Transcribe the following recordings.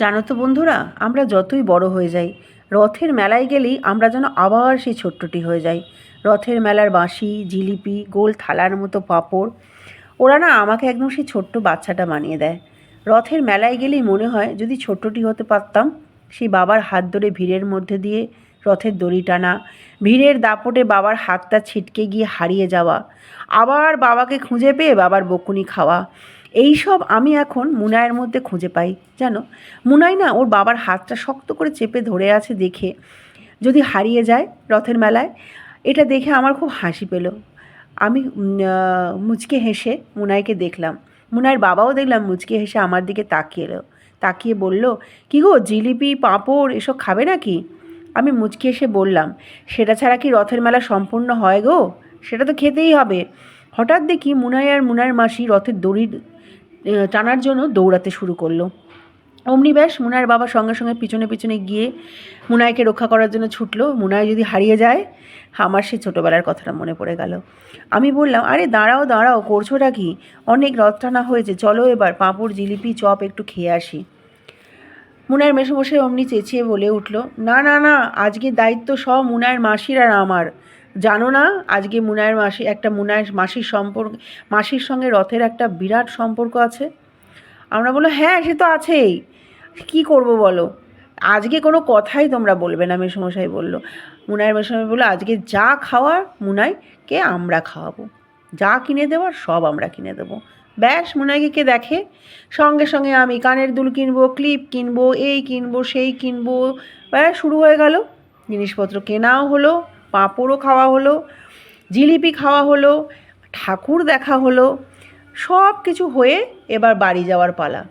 জানো তো বন্ধুরা, আমরা যতই বড় হয়ে যাই, রথের মেলায় গেলেই আমরা যেন আবার সেই ছোট্টটি হয়ে যাই। রথের মেলার বাঁশি, জিলিপি, গোল থালার মতো পাঁপড়, ওরা না আমাকে একদম সেই ছোট্ট বাচ্চাটা বানিয়ে দেয়। রথের মেলায় গেলেই মনে হয় যদি ছোট্টটি হতে পারতাম, সেই বাবার হাত ধরে ভিড়ের মধ্যে দিয়ে রথের দড়ি টানা, ভিড়ের দাপটে বাবার হাতটা ছিটকে গিয়ে হারিয়ে যাওয়া, আবার বাবাকে খুঁজে পেয়ে বাবার বকুনি খাওয়া এই সব আমি এখন মুনায়ের মধ্যে খুঁজে পাই, জানো? মুনাই না ওর বাবার হাতটা শক্ত করে চেপে ধরে আছে দেখে যদি হারিয়ে যায় রথের মেলায়, এটা দেখে আমার খুব হাসি পেল। আমি মুচকে হেসে মুনাইকে দেখলাম। মুনাইয়ের বাবাও দেখলাম মুচকে হেসে আমার দিকে তাকিয়ে এলো। তাকিয়ে বলল, কি গো, জিলিপি, পাঁপড়, এসব খাবে নাকি? আমি মুচকি এসে বললাম, সেটা ছাড়া কি রথের মেলা সম্পূর্ণ হয় গো? সেটা তো খেতেই হবে। হঠাৎ দেখি মুনাই আর মুনার মাসি রথের দড়ি টানার জন্য দৌড়াতে শুরু করল। অমনি ব্যাস মুনায়ের বাবা সঙ্গে সঙ্গে পিছনে পিছনে গিয়ে মুনাইকে রক্ষা করার জন্য ছুটলো। মুনাই যদি হারিয়ে যায়, আমার সেই ছোটোবেলার কথাটা মনে পড়ে গেল। আমি বললাম, আরে, দাঁড়াও দাঁড়াও, করছোটা কি? অনেক রথ টানা হয়েছে, চলো এবার পাঁপড়, জিলিপি, চপ একটু খেয়ে আসি। মুনার মেশোমশাই অমনি চেঁচিয়ে বলে উঠল, না না না আজকে দায়িত্ব সব মুনায়ের মাসির আর আমার। জানো না, আজকে মুনায়ের মাসি, একটা মুনায়ের মাসির সম্পর্ক, মাসির সঙ্গে রথের একটা বিরাট সম্পর্ক আছে। আমরা বলল হ্যাঁ সে তো আছেই। কি করব বলো? আজকে কোনো কথাই তোমরা বলবে না, মেসমশাই বলল। মুনায়ের মেসমশাই বলল, আজকে যা খাওয়ার মুনাইকে আমরা খাওয়াবো। যা কিনে দেওয়ার সব আমরা কিনে দেবো। ব্যাস, মুনাইকে কে দেখে? সঙ্গে সঙ্গে আমি কানের দুল কিনবো, ক্লিপ কিনবো, এই কিনবো, সেই কিনবো। ব্যাস, শুরু হয়ে গেল। জিনিসপত্র কেনাও হলো। পাঁপড়ও খাওয়া হলো, জিলিপি খাওয়া হলো, ঠাকুর দেখা হলো, সব কিছু হয়ে এবার বাড়ি যাওয়ার পালা।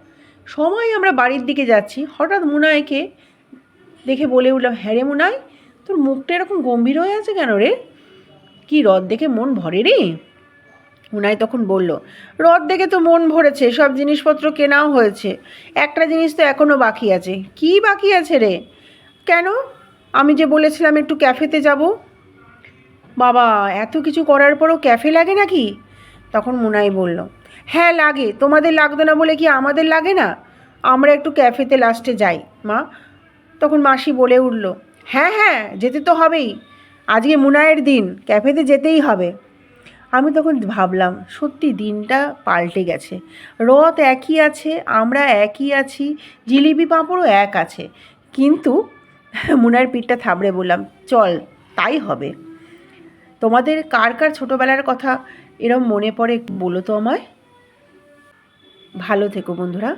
সময় আমরা বাড়ির দিকে যাচ্ছি, হঠাৎ মুনায়কে দেখে বলে উঠলাম হ্যাঁ রে মুনাই, তোর মুখটা এরকম গম্ভীর হয়ে আছে কেন রে? কি রথ দেখে মন ভরে রে? মুনাই তখন বলল, রথ দেখে তো মন ভরেছে, সব জিনিসপত্র কেনাও হয়েছে। একটা জিনিস তো এখনও বাকি আছে। কি বাকি আছে রে? কেন? আমি যে বলেছিলাম একটু ক্যাফেতে যাব। বাবা, এত কিছু করার পরও ক্যাফে লাগে নাকি? তখন মুনাই বলল হ্যাঁ লাগে। তোমাদের লাগতো না বলে কি আমাদের লাগে না? আমরা একটু ক্যাফেতে লাস্টে যাই, মা। তখন মাসি বলে উঠল হ্যাঁ হ্যাঁ যেতে তো হবেই। আজকে মুনায়ের দিন, ক্যাফেতে যেতেই হবে। আমি তখন ভাবলাম, সত্যি দিনটা পাল্টে গেছে। রথ একই আছে, আমরা একই আছি, জিলিপি পাঁপড়ও এক আছে। কিন্তু মুনার পিঠটা থাবড়ে বললাম, চল, তাই হবে। তোমাদের কার কার ছোটোবেলার কথা এরম মনে পড়ে বলো তো আমায়? ভালো থেকো বন্ধুরা।